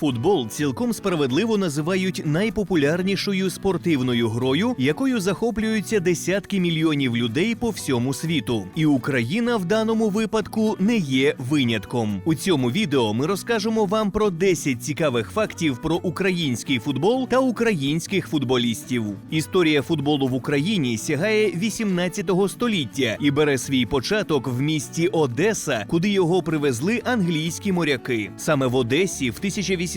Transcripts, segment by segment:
Футбол цілком справедливо називають найпопулярнішою спортивною грою, якою захоплюються десятки мільйонів людей по всьому світу. І Україна в даному випадку не є винятком. У цьому відео ми розкажемо вам про 10 цікавих фактів про український футбол та українських футболістів. Історія футболу в Україні сягає 18 століття і бере свій початок в місті Одеса, куди його привезли англійські моряки. Саме в Одесі в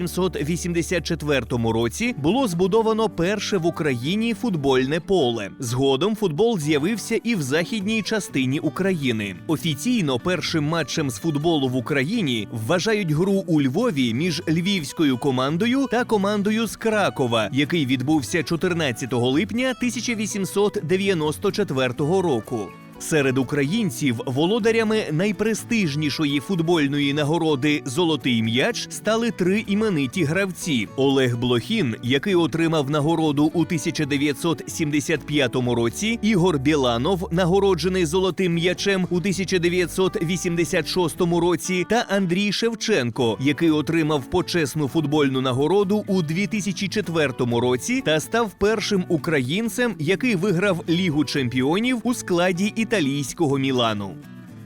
1884 році було збудовано перше в Україні футбольне поле. Згодом футбол з'явився і в західній частині України. Офіційно першим матчем з футболу в Україні вважають гру у Львові між львівською командою та командою з Кракова, який відбувся 14 липня 1894 року. Серед українців володарями найпрестижнішої футбольної нагороди Золотий м'яч стали три імениті гравці: Олег Блохін, який отримав нагороду у 1975 році, Ігор Біланов, нагороджений золотим м'ячем у 1986 році, та Андрій Шевченко, який отримав почесну футбольну нагороду у 2004 році та став першим українцем, який виграв Лігу чемпіонів у складі італійського Мілану.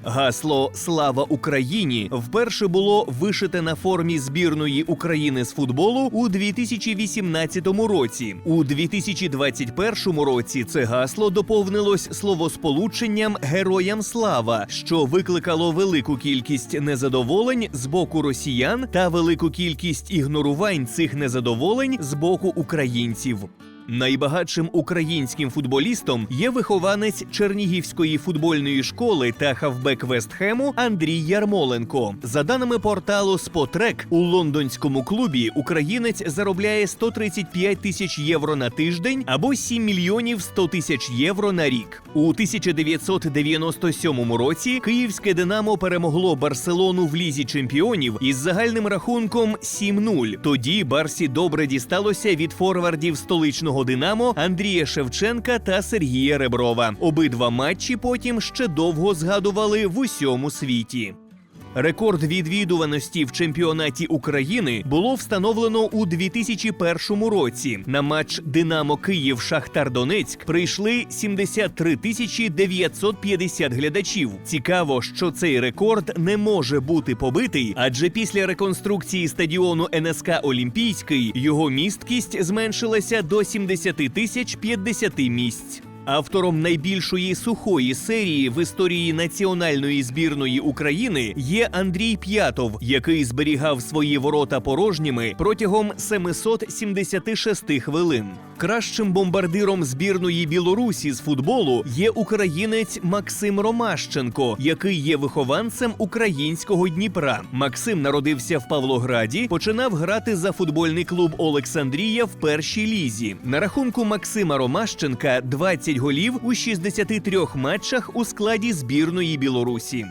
Гасло Слава Україні вперше було вишите на формі збірної України з футболу у 2018 році. У 2021 році це гасло доповнилось словосполученням Героям слава, що викликало велику кількість незадоволень з боку росіян та велику кількість ігнорувань цих незадоволень з боку українців. Найбагатшим українським футболістом є вихованець Чернігівської футбольної школи та хавбек Вестхему Андрій Ярмоленко. За даними порталу Спотрек, у лондонському клубі українець заробляє 135 тисяч євро на тиждень або 7 мільйонів 100 тисяч євро на рік. У 1997 році київське Динамо перемогло Барселону в лізі чемпіонів із загальним рахунком 7-0. Тоді Барсі добре дісталося від форвардів столичного Динамо Андрія Шевченка та Сергія Реброва. Обидва матчі потім ще довго згадували в усьому світі. Рекорд відвідуваності в чемпіонаті України було встановлено у 2001 році. На матч Динамо Київ Шахтар Донецьк прийшли 73 тисячі 950 глядачів. Цікаво, що цей рекорд не може бути побитий, адже після реконструкції стадіону НСК Олімпійський його місткість зменшилася до 70 тисяч 50 місць. Автором найбільшої сухої серії в історії національної збірної України є Андрій П'ятов, який зберігав свої ворота порожніми протягом 776 хвилин. Кращим бомбардиром збірної Білорусі з футболу є українець Максим Ромащенко, який є вихованцем українського Дніпра. Максим народився в Павлограді, починав грати за футбольний клуб Олександрія в першій лізі. На рахунку Максима Ромащенка 20 голів у 63 матчах у складі збірної Білорусі.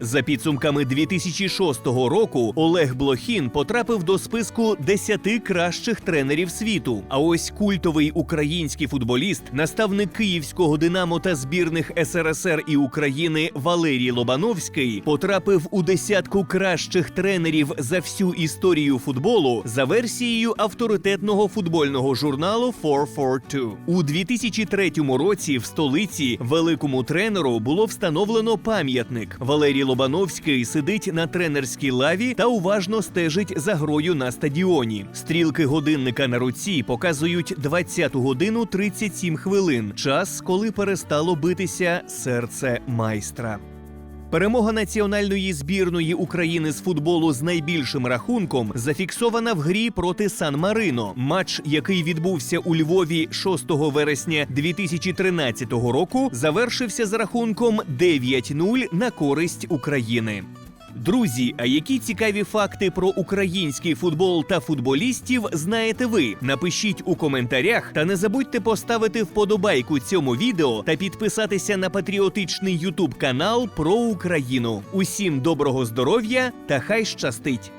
За підсумками 2006 року Олег Блохін потрапив до списку 10 кращих тренерів світу. А ось культовий український футболіст, наставник київського Динамо та збірних СРСР і України Валерій Лобановський потрапив у десятку кращих тренерів за всю історію футболу за версією авторитетного футбольного журналу 442. У 2003 році в столиці великому тренеру було встановлено пам'ятник. Валерій Лобановський сидить на тренерській лаві та уважно стежить за грою на стадіоні. Стрілки годинника на руці показують 20 годину 37 хвилин. Час, коли перестало битися серце майстра. Перемога національної збірної України з футболу з найбільшим рахунком зафіксована в грі проти Сан-Марино. Матч, який відбувся у Львові 6 вересня 2013 року, завершився з рахунком 9-0 на користь України. Друзі, а які цікаві факти про український футбол та футболістів знаєте ви? Напишіть у коментарях та не забудьте поставити вподобайку цьому відео та підписатися на патріотичний Ютуб канал про Україну. Усім доброго здоров'я та хай щастить!